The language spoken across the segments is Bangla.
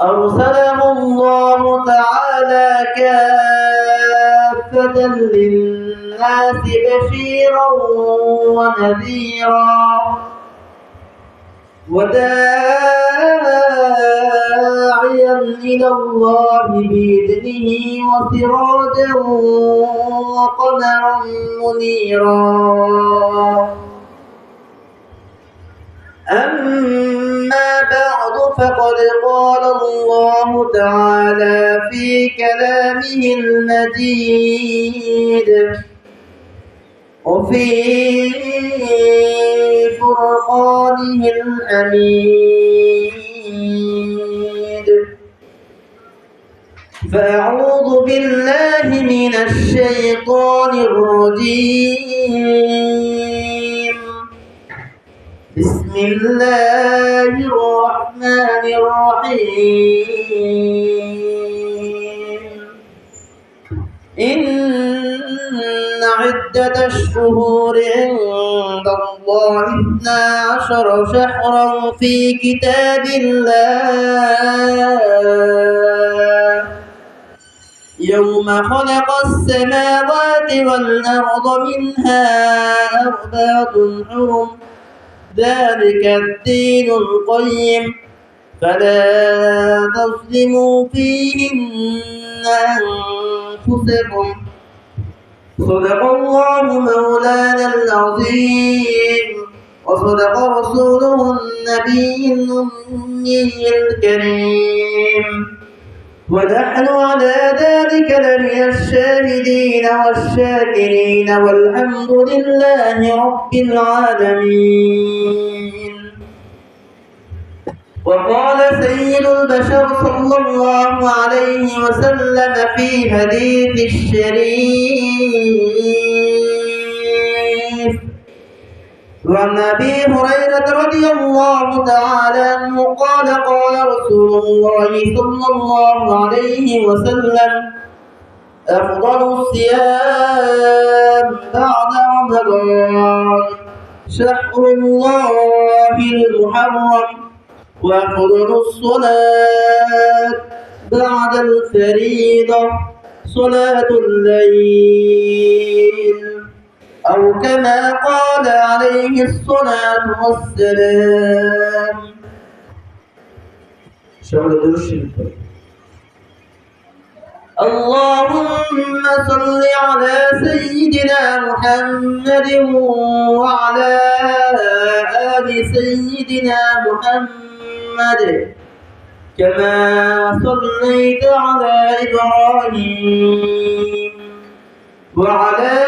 أرسله الله تعالى كافة للناس بشيرا ونذيرا. وداعيا إلى الله بإذنه وسراجا وقمرا منيرا. أما فقد قال الله تعالى في كلامه المجيد. وفي فرقانه الحميد. فأعوذ بالله من الشيطان الرجيم. الله الرحمن الرحيم إن عدة الشهور عند الله اثنا عشر شهرا في كتاب الله يوم خلق السماوات والأرض منها أربعة حرم ذلك الدين القيم. فلا تظلموا فيهن أنفسكم. صدق الله مولانا العظيم. وصدق رسوله النبي الأمي الكريم. ونحن على ذلك لمن الشاهدين والشاكرين والحمد لله رب العالمين. وقال سيد البشر صلى الله عليه وسلم في حديث الشريف وعن أبي هريرة رضي الله تعالى عنه قال قال رسول الله صلى الله عليه وسلم أفضل الصيام بعد رمضان شهر الله المحرم وأفضل الصلاة بعد الفريضة صلاة الليل. أو كما قال عليه الصلاة والسلام. شغل درش اللهم صل على سيدنا محمد وعلى آل سيدنا محمد. كما صليت على إبراهيم وعلى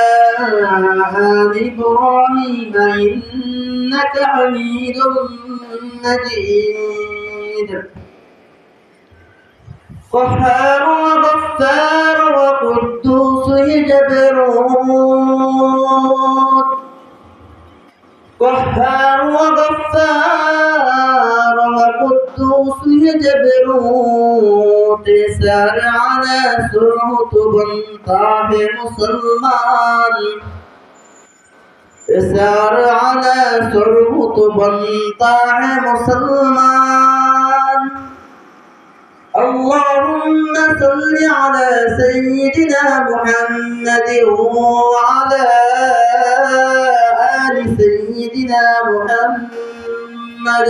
آل إبراهيم إنك حميد مجيد. قهار وغفار وقدوس جبروت. قهار وغفار جبروت سار على سرعة بنطاه مسلمان. سار على سرعة بنطاه مسلمان. اللهم صل على سيدنا محمد وعلى آل سيدنا محمد.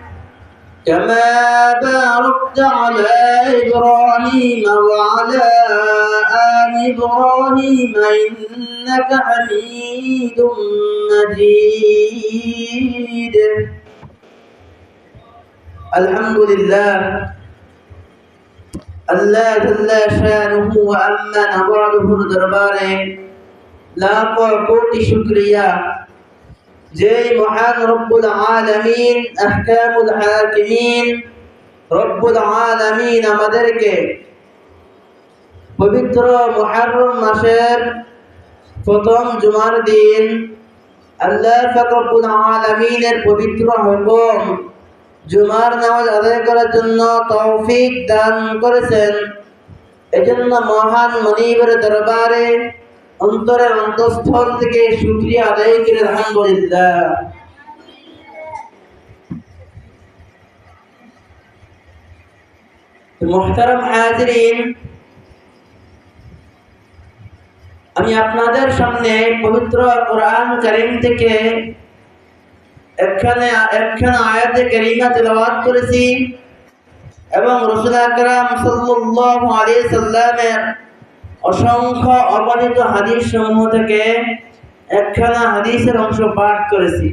كما باركت على إبراهيم وعلى آل إبراهيم إنك حميد مجيد. الحمد لله الله جل شأنه وأمن نبعده الدربار. لا قوة شكريا যে মহান রব্বুল আলামিন, আহকামুল হাকিমিন, রব্বুল আলামিন আমাদেরকে পবিত্র মুহররম মাসের প্রথম জুমার দিন আল্লাহ ফাকরুল আলামিনের পবিত্র হুকুম জুমার নামাজ আদায় করার জন্য তৌফিক দান করেছেন। এজন্য মহান মনিবের দরবারে অন্তরের অন্তঃস্থল থেকে শুক্রিয়া আদায় করে আলহামদুলিল্লাহ। মোহতারাম হাজরিন, আমি আপনাদের সামনে পবিত্র কোরআন করিম থেকে একখানে একখানে আয়াতে কারিমা তেলাওয়াত করেছি এবং রসুল আকরাম সাল্লাল্লাহু আলাইহি সাল্লামের অসংখ্য অগণিত হাদিস সমূহ থেকে একখানা হাদিসের অংশ পাঠ করেছি।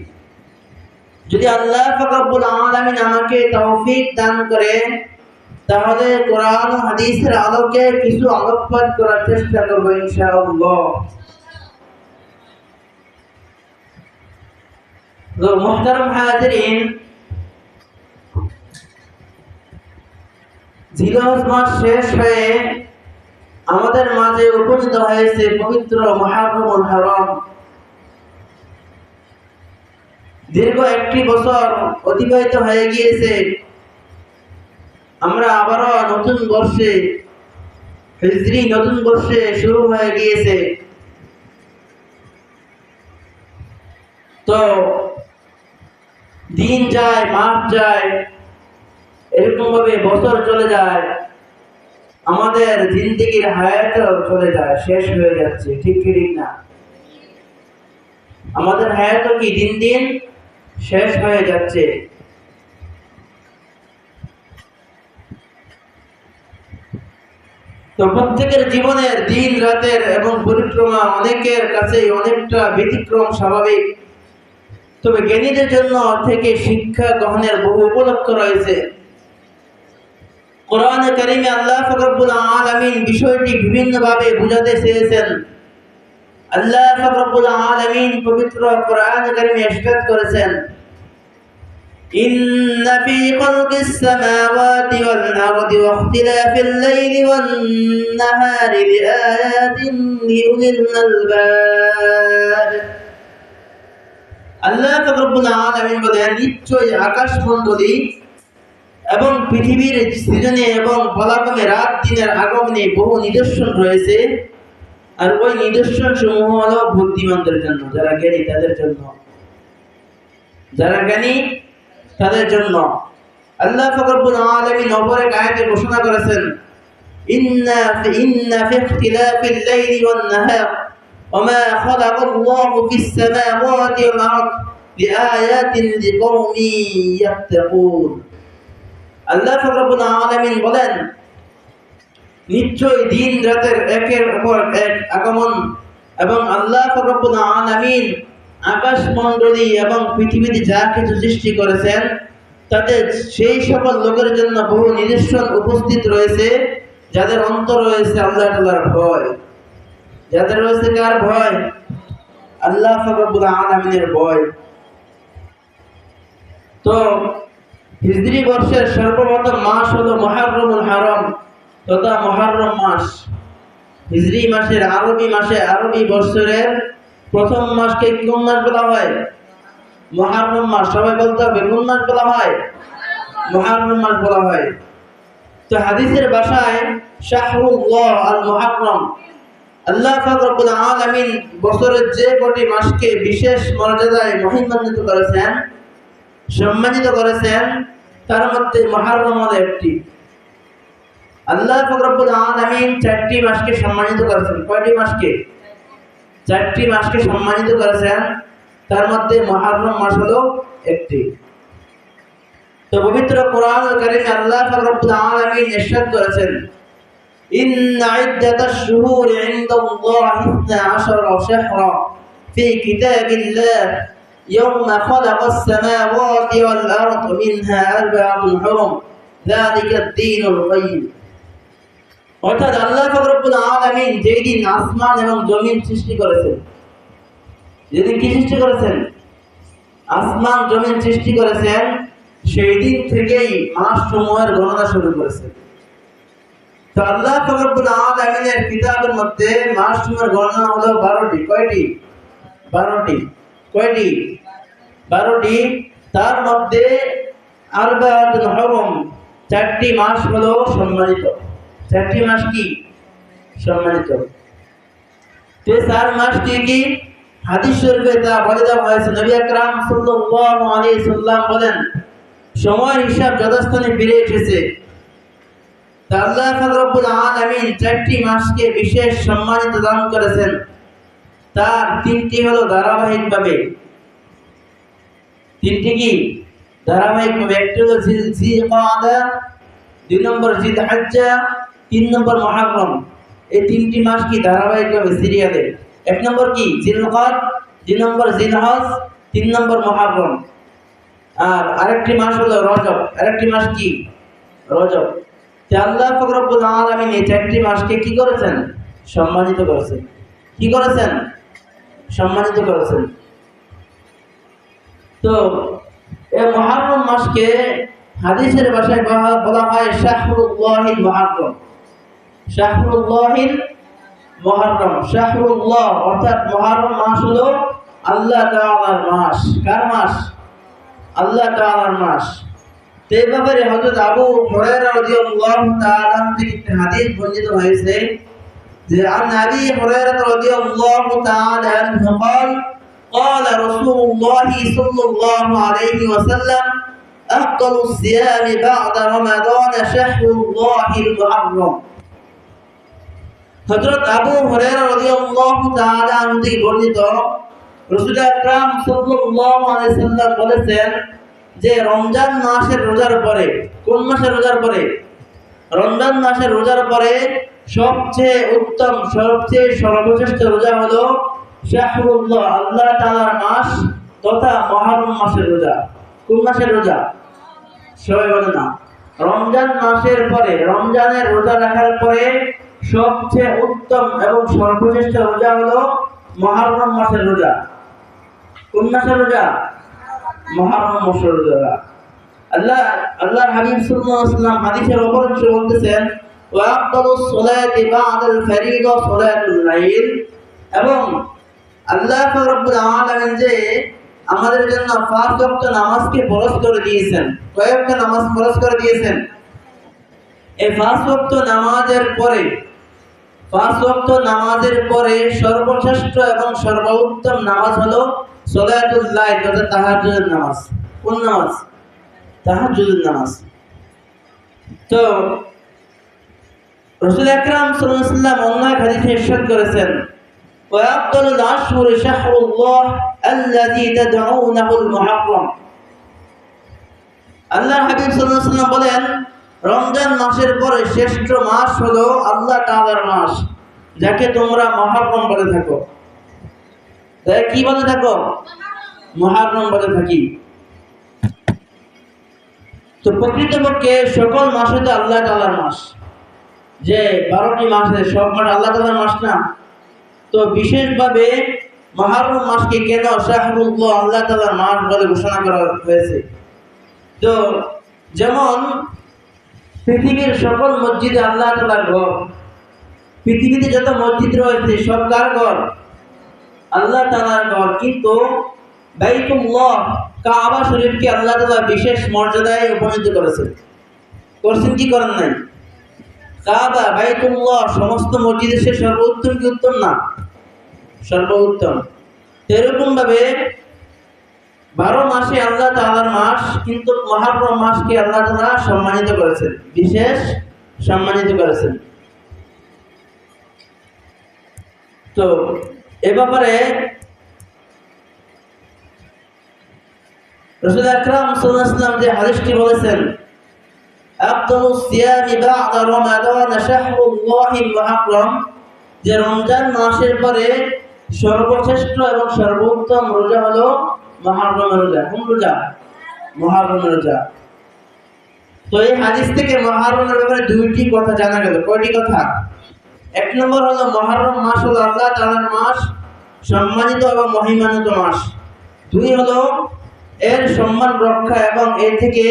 যদি আল্লাহ ফাকাবুল আলামিন আমাকে তৌফিক দান করে, তাহলে কোরআন হাদিসের আলোকে কিছু আলোকপাত করার চেষ্টা করব ইনশাআল্লাহ। শেষ হয়ে আমাদের মাঝে উপনীত হয়েছে পবিত্র মহারমুল হারম। দীর্ঘ একটি বছর অতিবাহিত হয়ে গিয়েছে। আমরা আবারও নতুন বর্ষে, হিজরি নতুন বর্ষে শুরু হয়ে গিয়েছে। তো, দিন যায়, মাস যায় এরকম ভাবে বছর চলে যায়। আমাদের জিন্দিগির হায়াত চলে যায়, শেষ হয়ে যাচ্ছে, ঠিক ঠিক না? আমাদের হায়াত কি দিন দিন শেষ হয়ে যাচ্ছে? তো প্রত্যেকের জীবনের দিন, রাতের এবং পরিক্রমা অনেকের কাছে অনেকটা ব্যতিক্রম, স্বাভাবিক। তবে জ্ঞানীদের জন্য থেকে শিক্ষা গ্রহণের বহু উপলক্ষ রয়েছে। কোরআন কারিমে আল্লাহ ফকরবুল আলমিন বিষয়টি বিভিন্নভাবে বুঝাতে চেয়েছেন আল্লাহ ফকরবুল আলমিন পবিত্র কোরআন কারিমে এসকাত করেছেন إن في خلق السماوات والأرض واختلاف الليل والنهار لآيات لأولي الألباب আল্লাহ ফকরবুল আলমিন বলেন নিশ্চয়ই আকাশ মণ্ডলী এবং পৃথিবীর সৃজনে এবং পলাকমে রাত দিনের আগমনে বহু নিদর্শন রয়েছে আর ওই নিদর্শন সমূহ হলো বুদ্ধিমানদের জন্য যারা জ্ঞানী তাদের জন্য যারা জ্ঞানী তাদের জন্য আল্লাহ ফকরবুল আলমিন অপর এক আয়াতে ঘোষণা করেছেন ইন্না ইন্না ফি ইখতিলাফিল লাইলি ওয়ান নাহার وما خلق الله في السماوات والأرض لآيات لقوم يتقون আল্লাহ ফকরবুল আলমিন বলেন নিশ্চয় দিন রাতের একের উপর এক আগমন এবং আল্লাহ ফকরবুল আলমিন আকাশ মণ্ডলী এবং পৃথিবীতে যা কিছু সৃষ্টি করেছেন, তাতে সেই সকল লোকের জন্য বহু নিদর্শন উপস্থিত রয়েছে, যাদের অন্তর রয়েছে আল্লাহ তাল্লাহর ভয়। যাদের রয়েছে কার ভয়? আল্লাহ ফকরবুল আলমিনের ভয়। তো হিজরি বর্ষের সর্বপ্রথম মাস হলো মহারমুল হারম। তথা মহারম মাস। হিজরি মাসের আরবি মাসে আরবি বৎসরের প্রথম মাসকে কোন মাস বলা হয়? মহারম মাস। সবাই বলতে হবে, কোন মাস বলা হয়? মহারম মাস বলা হয়। তো হাদিসের ভাষায় শাহরুল্লাহ আল মহারম আল্লাহ ফাকরুল আলামিন বছরের যে কটি মাসকে বিশেষ মর্যাদায় মহিমান্বিত করেছেন সম্মানিত করেছেন তার মধ্যে মহারম হলো একটি আল্লাহ ফকরবুল আলমিন চারটি মাসকে সম্মানিত করেছেন কয়টি মাসকে চারটি মাসকে সম্মানিত করেছেন তার মধ্যে মহারম মাস হলো একটি তো পবিত্র কোরআন কারিমে আল্লাহ ফকরবুল আলমিন ইরশাদ করেছেন إن عدة الشهور عند الله اثنا عشر شهرا في كتاب الله يوم خلق السماوات والأرض منها أربعة حرم ذلك الدين القيم অর্থাৎ আল্লাহ ফকরবুল আলমিন যেই দিন আসমান এবং জমিন সৃষ্টি করেছেন যেদিন কি সৃষ্টি করেছেন আসমান জমিন সৃষ্টি করেছেন সেই দিন থেকেই মাস সমূহের গণনা শুরু করেছেন তো আল্লাহ ফকরবুল আলমিনের কিতাবের মধ্যে মাস সমূহের গণনা হলো বারোটি কয়টি বারোটি কয়টি বারোটি, তার মধ্যে চারটি মাস হলো সম্মানিত। চারটি মাস কি? সম্মানিত। চার মাস কি? সাল্লাম বলেন সময় ফিরে এসেছে। চারটি মাসকে বিশেষ সম্মানিত দান করেছেন। তার তিনটি হলো ধারাবাহিকভাবে। তিনটি কি ধারাবাহিকভাবে একটি হলো জিল জিলকাদা দুই নম্বর জিল হাজ্জা তিন নম্বর মহারম। এই তিনটি মাস কি ধারাবাহিকভাবে সিরিয়ালে এক নম্বর কি? জিলকাদ, দুই নম্বর জিলহজ, তিন নম্বর মহারম। আর আরেকটি মাস হলো রজব। আরেকটি মাস কি? রজব। আল্লাহ ফকরবুল আলমিন এই চারটি মাসকে কি করেছেন? সম্মানিত করেছেন। কি করেছেন? সম্মানিত করেছেন। তো এই মহারম মাসকে হাদিসের ভাষায় বলা- বলা হয় শাহরুল্লাহিল মহারম শাহরুল্লাহিল মহারম শাহরুল্লাহ অর্থাৎ মহারম মাস হলো আল্লাহ তাআলার মাস কার মাস আল্লাহ তাআলার মাস তো এই ব্যাপারে হযরত আবু হুরায়রা রাদিয়াল্লাহু তাআলা থেকে একটি হাদিস বর্ণিত হয়েছে যে عن ابي هريره رضي الله تعالى عنه قال قال رسول الله صلى الله عليه وسلم أفضل الصيام بعد رمضان شهر الله المحرم হযরত আবু হুরায়রা রাদিয়াল্লাহু তাআলা আনহু থেকে বর্ণিত রাসূল আকরাম সাল্লাল্লাহু আলাইহি সাল্লাম বলেছেন যে রমজান মাসের রোজার পরে কোন মাসের রোজার পরে রমজান মাসের রোজার পরে সবচেয়ে উত্তম সবচেয়ে সর্বশ্রেষ্ঠ রোজা হলো শাহরুল্লাহ, আল্লাহ তাআলার মাস তথা মহরম মাসের রোজা। কোন মাসের রোজা? সবাই বলে না। রমজান মাসের পরে, রমজানের রোজা রাখার পরে সবচেয়ে উত্তম এবং সর্বশ্রেষ্ঠ রোজা হলো মহরম মাসের রোজা। কোন মাসের রোজা? মহরম মাসের রোজা। আল্লাহ আল্লাহ হাবিব সাল্লাল্লাহু আলাইহি ওয়াসাল্লাম হাদিসের অংশে বলতেছেন, ওয়া আফদালুস সালাতি বা'দাল ফারিদা সালাতুল লাইল এবং আল্লাহ রব্বুল আমাদের জন্য পাঁচ ওয়াক্ত নামাজকে নামাজ ফরজ করে দিয়েছেন। এই পাঁচ নামাজের পরে নামাজের পরে সর্বশ্রেষ্ঠ এবং সর্বোত্তম নামাজ হলো সলাতুল লাইল নামাজ। কোন নামাজ? তো, রসুল আকরাম সাল্লাল্লাহু আলাইহি অন্য হাদিসে ইরশাদ করেছেন وأفضل الأشهر شهر الله الذي تدعونه المحرم আল্লাহ হাবিব সাল্লাল্লাহু আলাইহি ওয়াসাল্লাম বলেন রমজান মাসের পরে শ্রেষ্ঠ মাস হলো আল্লাহ তাআলার মাস যাকে তোমরা মহারম বলে থাকো তাই কি বলে থাকো মহারম বলে থাকি তো প্রকৃতপক্ষে সকল মাসে তো আল্লাহ তাআলার মাস যে বারোটি মাসে সব মাস আল্লাহ তাআলার মাস না তো বিশেষভাবে মহারম মাসকে কেন শাহরুল্লাহ আল্লাহ তাআলার মাস বলে ঘোষণা করা হয়েছে? তো যেমন পৃথিবীর সকল মসজিদে আল্লাহ তাআলার ঘর, পৃথিবীতে যত মসজিদ রয়েছে সব কার ঘর? আল্লাহ তালার ঘর। কিন্তু বাইতুল্লাহ কাবা শরীফকে আল্লাহ তাআলা বিশেষ মর্যাদায় উপনীত করেছেন। করছেন কি করেন নাই? কাবা, বাইতুল্লাহ, সমস্ত মসজিদের সে সর্বোত্তম কি উত্তম না? সর্বোত্তম। এরকম ভাবে বারো মাসে আল্লাহ তাআলার মাস, কিন্তু মহারম মাসকে আল্লাহ তাআলা সম্মানিত করেছেন। বিশেষ সম্মানিত করেছেন। তো এ ব্যাপারে রসুল আকরাম সাল্লাল্লাহু যে হাদিসটি বলেছেন আফদালুস সিয়ামি বা'দা রমাদান শাহরুল্লাহিল মুহাররম, যে রমজান মাসের পরে সর্বশ্রেষ্ঠ এবং সর্বোত্তম রোজা হলো মহারমের রোজা। কোন রোজা? মহারমের রোজা। তো এই হাদিস থেকে মহারমের ব্যাপারে দুইটি কথা জানা গেল। কয়টি কথা? এক নম্বর হলো মহারম মাস হলো আল্লাহ তাআলার মাস, সম্মানিত এবং মহিমান্বিত মাস। দুই হলো এর সম্মান রক্ষা এবং এর থেকে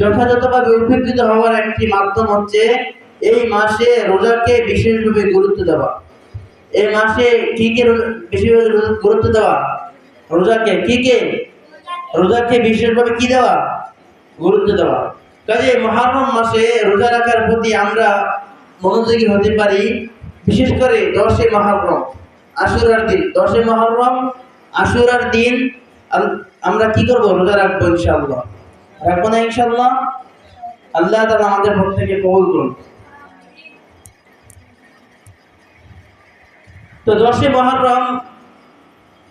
যথাযথভাবে উপকৃত হওয়ার একটি মাধ্যম হচ্ছে এই মাসে রোজাকে বিশেষভাবে গুরুত্ব দেওয়া। এই মাসে কি কি বেশিভাবে গুরুত্ব দেওয়া? রোজাকে কি কে? রোজাকে বিশেষভাবে কি দেওয়া? গুরুত্ব দেওয়া। কাজে মহারম মাসে রোজা রাখার প্রতি আমরা মনোযোগী হতে পারি, বিশেষ করে দশে মহারম, আশুরার দিন। দশে মহারম, আশুরার দিন আম- আমরা কি করব? রোজা রাখব ইনশাআল্লাহ। রাখব না ইনশাআল্লাহ আল্লাহ তাআলা আমাদের কবুল করুন। তো দশে মহরম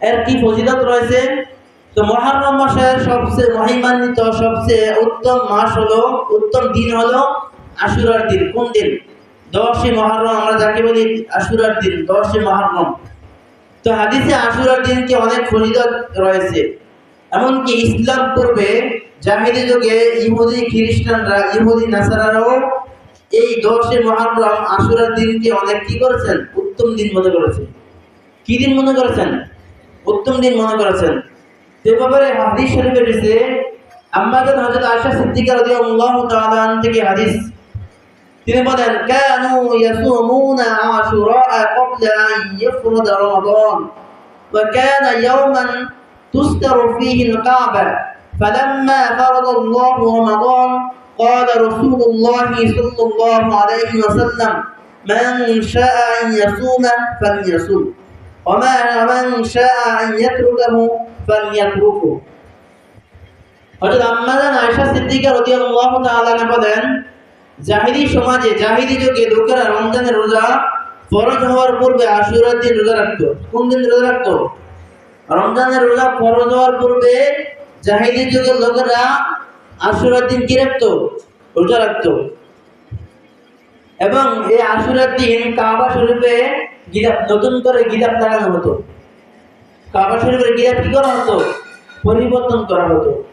এর কি ফজিলত রয়েছে? তো মহরম মাসের সবচেয়ে মহিমান্বিত, সবচেয়ে উত্তম মাস হলো, উত্তম দিন হলো আশুরার দিন। কোন দিন? দশে মহরম আমরা যাকে বলি আশুরার দিন, দশে মহরম। তো হাদিসে আশুরার দিনকে অনেক ফজিলত রয়েছে। এমনকি ইসলাম পূর্বে জাহিদি যুগে ইহুদি খ্রিস্টানরা, ইহুদি নাসারারাও এই দশে মহারম আশুরার দিনকে অনেক কি করেছেন? উত্তম দিন মনে করেছেন। কি দিন মনে করেছেন? উত্তম দিন মনে করেছেন। সে ব্যাপারে হাদিস শরীফে রয়েছে আম্মাদের হজরত আশা সিদ্দিকার রাদিয়াল্লাহু তাআলা থেকে হাদিস। তিনি বলেন, কানু ইয়াসুমুনা আশুরা ক্বাবলা আন ইয়াফরুদ রমাদান, ওয়া কানা ইয়াওমান তুসতারু ফীহি আল-কাবা فلما فرض الله رمضان قال رسول الله صلى الله عليه وسلم من شاء أن يصوم فليصوم وما من شاء أن يتركه فليتركه হযরত আম্মাজান আয়েশা সিদ্দিকা রাদিয়াল্লাহু তাআলা আনহা বলেন জাহিরি সমাজে জাহিরি যুগে লোকেরা রমজানের রোজা ফরজ হওয়ার পূর্বে আশুরার দিন রোজা রাখতো কোন দিন রোজা রাখতো রমজানের রোজা ফরজ হওয়ার পূর্বে জাহিরি যুগের লোকেরা আশুরার দিন কি রাখতো? রোজা রাখতো। এবং এই আশুরার দিন কাবা শরীফে গিলাপ নতুন করে গিলাপ লাগানো হতো। কাবা শরীফের গিলাপ কি করা হতো? পরিবর্তন করা হতো।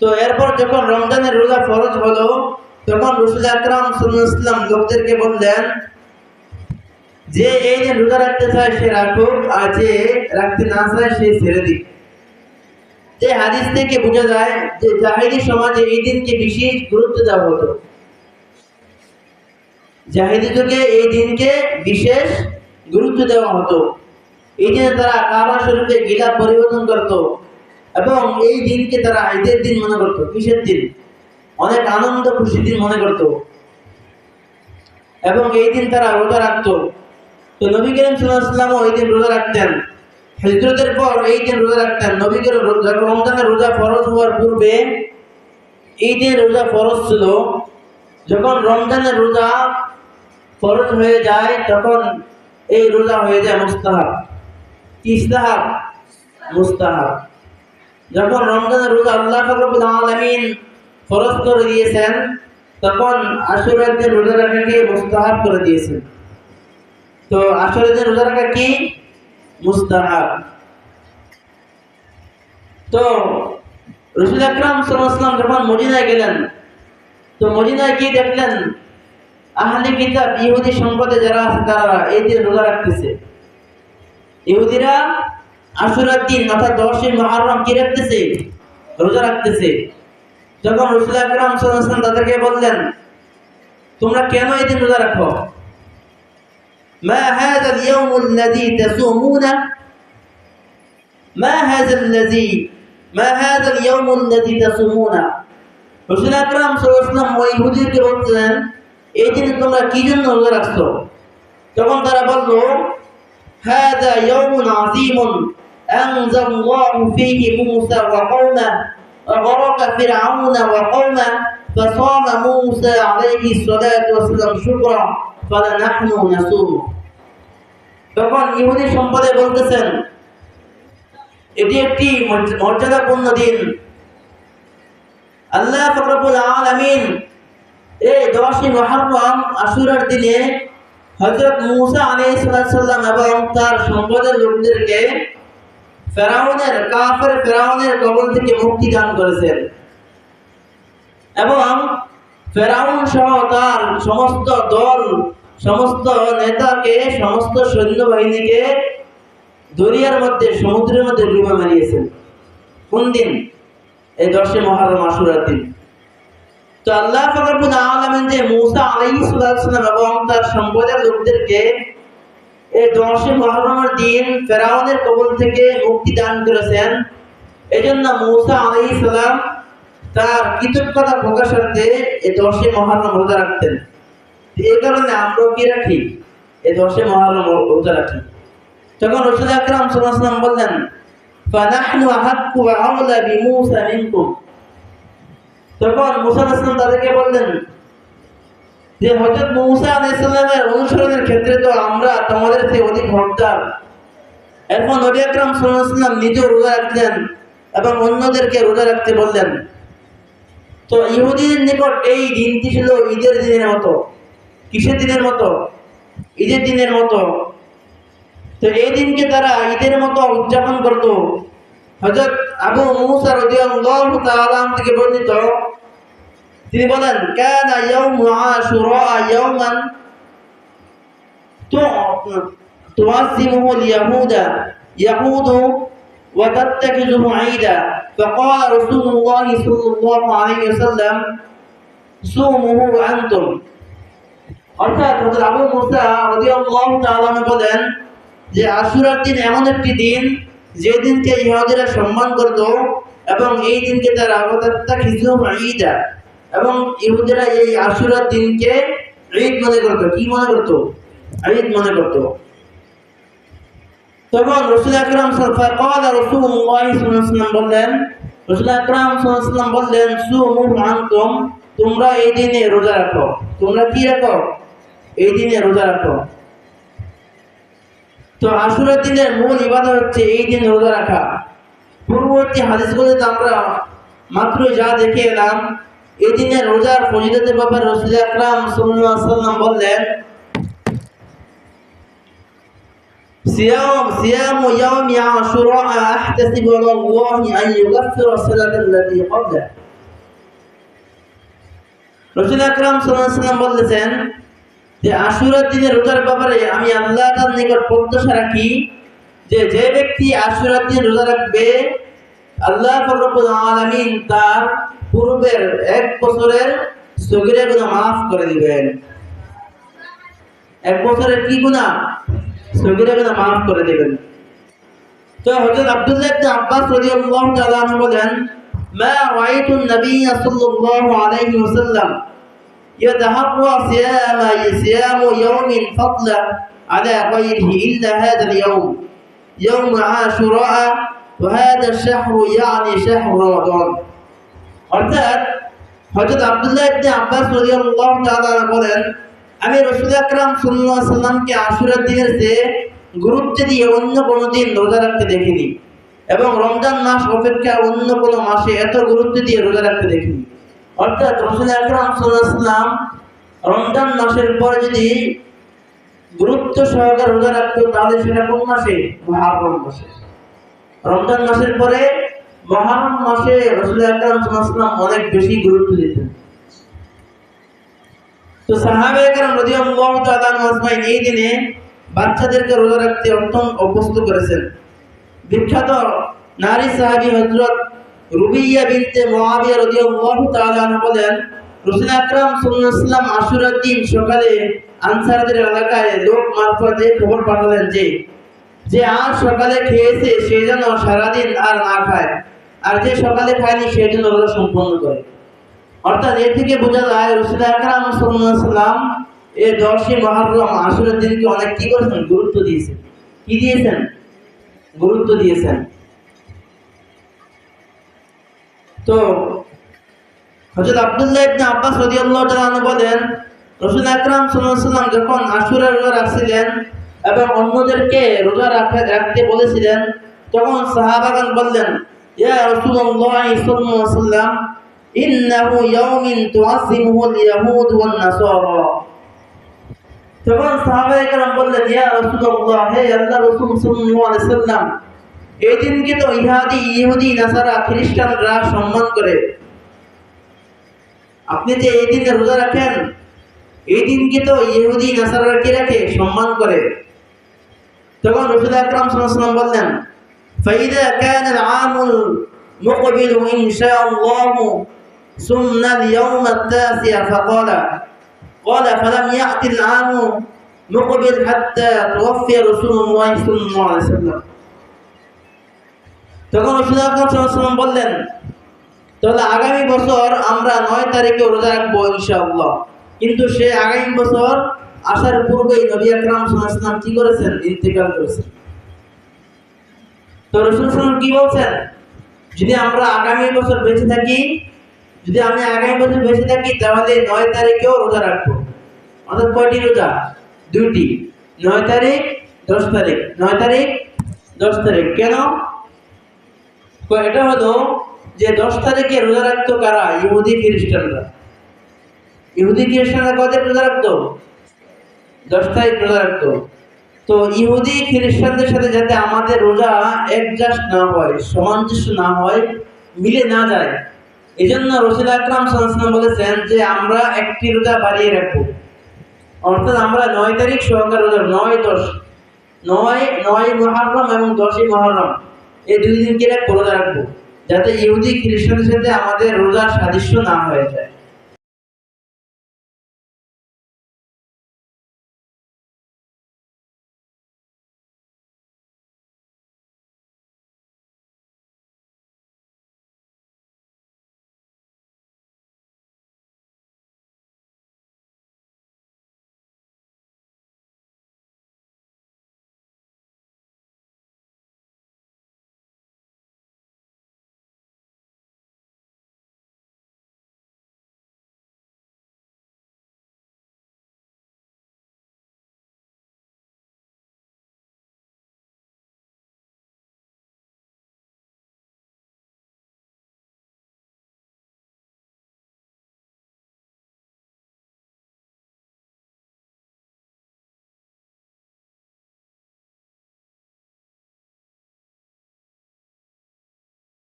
তো এরপর যখন রমজানের রোজা ফরজ হলো, তখন রসুল আকরাম সাল্লাম লোকদেরকে বললেন, যে এই যে রোজা রাখতে চায় সে রাখুক, আর যে রাখতে না চায় সে ছেড়ে দিক। যে হাদিস থেকে বোঝা যায় যে জাহিরি সমাজে এই দিনকে বিশেষ গুরুত্ব দেওয়া হতো। জাহিদি যুগে এই দিনকে বিশেষ গুরুত্ব দেওয়া হতো। এই দিনে তারা কাবা শরীফে গিলা পরিবর্তন করত এবং এই দিনকে তারা ঈদের দিন মনে করত, কিসের দিন? অনেক আনন্দ, খুশির দিন মনে করত। এবং এই দিন তারা রোজা রাখত। তো নবী করিম সাল্লাল্লাহু এই দিন রোজা রাখতেন। হিজরতের পর এই দিন রোজা রাখতেন নবী করিম রোজা- রমজানের রোজা ফরজ হওয়ার পূর্বে এই দিন রোজা ফরজ ছিল। যখন রমজানের রোজা ফরজ হয়ে যায়, তখন এই রোজা হয়ে যায় মুস্তাহাব। ইস্তাহাব, মুস্তাহাব। যখন রমজানের রোজা আল্লাহ রব্বুল আলামিন ফরজ করে দিয়েছেন, তখন আশুরার দিন রোজা রাখাকে মুস্তাহাব করে দিয়েছেন। তো আশুরার দিন রোজা রাখা কি? মুস্তাহাব। তো রসুল আকরাম যখন মদিনায় গেলেন, তো মদিনায় গিয়ে দেখলেন, আহলে কিতাব ইহুদি যারা আছে তারা এই দিন রোজা রাখতেছে। ইহুদিরা আশুরার দিন অর্থাৎ দশই কি রাখতেছে? রোজা রাখতেছে। যখন রসুল আকরাম সাল্লাম তাদেরকে বললেন, তোমরা কেন এই দিন রোজা রাখো? ما هذا اليوم الذي تصومونه ما هذا الذي ما هذا اليوم الذي تصومونه রসুল আকরাম সাল্লাম ওই ইহুদিকে বলছেন এই দিনে তোমরা কি জন্য রোজা রাখছো তখন তারা বলল هذا يوم عظيم أنزل الله فيه موسى وقومه وغرق فرعون وقومه فصام موسى عليه الصلاة والسلام شكرا فلنحن نصوم তখন ইহুদি সম্পদে বলতেছেন, এটি একটি মর্যাদাপূর্ণ দিন। আল্লাহ ফকরবুল আলামিন এই দশই মহরম আশুরার দিনে হজরত মুসা আলাইহিস সালাম এবং তার সম্পদের লোকদেরকে ফেরাউনের, কাফের ফেরাউনের কবল থেকে মুক্তি দান করেছেন। এবং ফেরাউন সহ তার সমস্ত দল, সমস্ত নেতাকে, সমস্ত সৈন্যবাহিনীকে দরিয়ার মধ্যে, সমুদ্রের মধ্যে ডুবে মারিয়েছেন। কোন দিন? এই দশে মহারম আশুরার দিন। তো আল্লাহ ফকরবুল আলমেন যে মৌসা আলাইহিস সালাম এবং তার সম্প্রদায়ের লোকদেরকে এই দশে মহরমের দিন ফেরাউনের কবল থেকে মুক্তি দান করেছেন। এই জন্য মৌসা আলাইহিস সালাম তার কৃতজ্ঞতা প্রকাশার্থে এ দশে মহরম রোজা রাখতেন। এই কারণে আমরাও কি রাখি? এ দশে মহরম রোজা রাখি। তখন রসুল আকরাম সাল্লাম বললেন তখন তাদেরকে বললেন, যে অনুসরণের ক্ষেত্রে তো আমরা তোমাদের থেকে অধিক রোজা রাখলেন এবং অন্যদেরকে রোজা রাখতে বললেন। তো ইহুদিদের নিকট এই দিনটি ছিল ঈদের দিনের মতো। কিসের দিনের মতো? ঈদের দিনের মতো। তো এই দিনকে তারা ঈদের মতো উদযাপন করত। হজরত আবু মুসা রাদিয়াল্লাহু তাআলা থেকে বর্ণিত। তিনি বলেন, কানা ইয়াউম আশুরা ইয়াউমান তুআসিমুল ইয়াহুদা। ইয়াহুদু وتتخذه عيدا فقال رسول الله صلى الله عليه وسلم صومه أنتم অর্থাৎ হযরত আবু মুসা রাদিয়াল্লাহু তাআলা আনহু বলেন যে আশুরার দিন এমন একটি দিন যে দিনকে ইহুদিরা সম্মান করত এবং এই দিনকে তারা অবতাত্তা খিজু ঈদা এবং ইহুদিরা এই আশুরার দিনকে ঈদ মনে করত কি মনে করত ঈদ মনে করত তখন রসুল আকরাম ফাকাল রাসূলুল্লাহ সাল্লাল্লাহু বললেন, রসুল আকরাম সাল্লাল্লাহু বললেন, সুমু আনতুম, তোমরা এই দিনে রোজা রাখো। তোমরা কি রাখো? এই দিনে রোজা রাখো। তো আশুরার দিনের মূল ইবাদত হচ্ছে এই দিন রোজা রাখা। পূর্ববর্তী হাদিসগুলোতে আমরা মাত্র যা দেখে এলাম, এই দিনের রোজার ফজিলতের ব্যাপারে রসুল আকরাম সাল্লাল্লাহু বললেন صيام صيام يوم عاشوراء احتسب على الله ان يغفر السنه التي قبله রসুল আকরাম সাল্লাম বলেছেন যে আশুরার দিনের রোজার ব্যাপারে আমি আল্লাহ তার নিকট প্রত্যাশা রাখি যে যে ব্যক্তি আশুরার দিন রোজা রাখবে আল্লাহ ফকরবুল আলমিন তার পূর্বের এক বছরের সগিরা গুণা মাফ করে দিবেন এক বছরের কি গুণা সগিরা গুণা মাফ করে দিবেন তো হযরত আব্দুল্লাহ ইবনে আব্বাস রাদিয়াল্লাহু তাআলা আনহু বলেন মা রাআইতু an-নাবিয়্য সাল্লাল্লাহু আলাইহি ওয়াসাল্লাম يتحرى صيام صيام يوم فضلا على غيره إلا هذا اليوم يوم عاشوراء وهذا الشهر يعني شهر رمضان অর্থাৎ হযরত আব্দুল্লাহ ইবনে আব্বাস রাদিয়াল্লাহু তাআলা বলেন আমি রসুল আকরাম আলাইহি সাল্লামকে দিনের চেয়ে গুরুত্ব দিয়ে অন্য কোনো দিন রোজা রাখতে দেখিনি। এবং রমজান মাস অপেক্ষা অন্য কোনো মাসে এত গুরুত্ব দিয়ে রোজা রাখতে দেখিনি। অর্থাৎ রসুল আকরাম সাল্লাম রমজান মাসের পরে যদি গুরুত্ব সহকারে রোজা রাখতো, তাহলে সেটা কোন মাসে? মহারম মাসে। রমজান মাসের পরে মহারম মাসে রসুল আকরাম সাল্লাম অনেক বেশি গুরুত্ব দিতেন। তো সাহাবে রাদিয়াল্লাহু তাআলা আজমাইন এই দিনে বাচ্চাদেরকে রোজা রাখতে অত্যন্ত অভ্যস্ত করেছেন। বিখ্যাত নারী সাহাবী হযরত রুবিয়া বিনতে মুআবিয়া রাদিয়াল্লাহু তাআলা বলেন, রাসূল আকরাম সাল্লাল্লাহু আশুরার সকালে আনসারদের এলাকায় লোক মারফতে খবর পাঠালেন যে যে আজ সকালে খেয়েছে সে যেন সারাদিন আর না খায়, আর যে সকালে খায়নি সে যেন রোজা সম্পন্ন করে। অর্থাৎ এর থেকে বোঝা যায় রসুল আকরাম সাল্লাম এই দশই মহারম আসরের দিনকে অনেক কি করেছেন? গুরুত্ব দিয়েছেন। কি দিয়েছেন? গুরুত্ব দিয়েছেন। তো হযরত আব্দুল্লাহ ইবনে আব্বাস রাদিয়াল্লাহু তাআলা বলেন, রাসূল আকরাম সাল্লাল্লাহু যখন আশুরা রোজা রাখছিলেন এবং অন্যদেরকে রোজা রাখতে রাখতে বলেছিলেন, তখন সাহাবাগণ বললেন, ইয়া রাসূলুল্লাহ সাল্লাল্লাহু আলাইহি ইন্নাহু ইয়াউমিন তুআসিমুহুল ইয়াহুদ ওয়ান নাসারা তখন বললেন, ইয়া রাসূলুল্লাহ, হে আল্লাহর রাসূল সাল্লাল্লাহু আলাইহি সাল্লাম, এই দিনকে তো ইহাদি, ইহুদি, নাসারা, খ্রিস্টানরা সম্মান করে। আপনি যে এই দিনে রোজা রাখেন, এই দিনকে তো ইহুদি নাসারা কি রাখে? সম্মান করে। তখন রসুল আকরাম সাল্লাল্লাহু বললেন, ফাইদা কানা আল আমুল মুকবিল ইনশাআল্লাহ الله سمنا اليوم التاسع فقال قال فلم يأتي العام مقبل حتى توفي رسول الله صلى الله عليه وسلم তখন রসুল আকরাম সাল্লাল্লাহু বললেন তাহলে আগামী বছর আমরা নয় তারিখে রোজা রাখবো ইনশাআল্লাহ কিন্তু সে আগামী বছর আসার পূর্বেই নবী আকরাম সাল্লাল্লাহু কি করেছেন ইন্তেকাল করেছেন তো রসুল সাল্লাম কি বলছেন যদি আমরা আগামী বছর বেঁচে থাকি যদি আমি আগামী বছর বেঁচে থাকি, তাহলে নয় তারিখেও রোজা রাখব। অর্থাৎ কয়টি রোজা? দুইটি। নয় তারিখ, দশ তারিখ। নয় তারিখ, দশ তারিখ। কেন? এটা হলো যে দশ তারিখে রোজা রাখতো কারা? ইহুদি খ্রিস্টানরা। ইহুদি খ্রিস্টানরা কদের রোজা রাখতো? দশ তারিখ রোজা রাখতো। তো ইহুদি খ্রিস্টানদের সাথে যাতে আমাদের রোজা অ্যাডজাস্ট না হয় সামঞ্জস্য না হয়, মিলে না যায় এই জন্য রসুল আকরাম সাল্লাম বলেছেন যে আমরা একটি রোজা বাড়িয়ে রাখব। অর্থাৎ আমরা নয় তারিখ সহকার রোজা নয় দশ, নয় নয় মহারম এবং দশই মহারম এই দুই দিনকে রোজা রাখব। যাতে ইহুদি খ্রিস্টানদের সাথে আমাদের রোজার সাদৃশ্য না হয়ে যায়।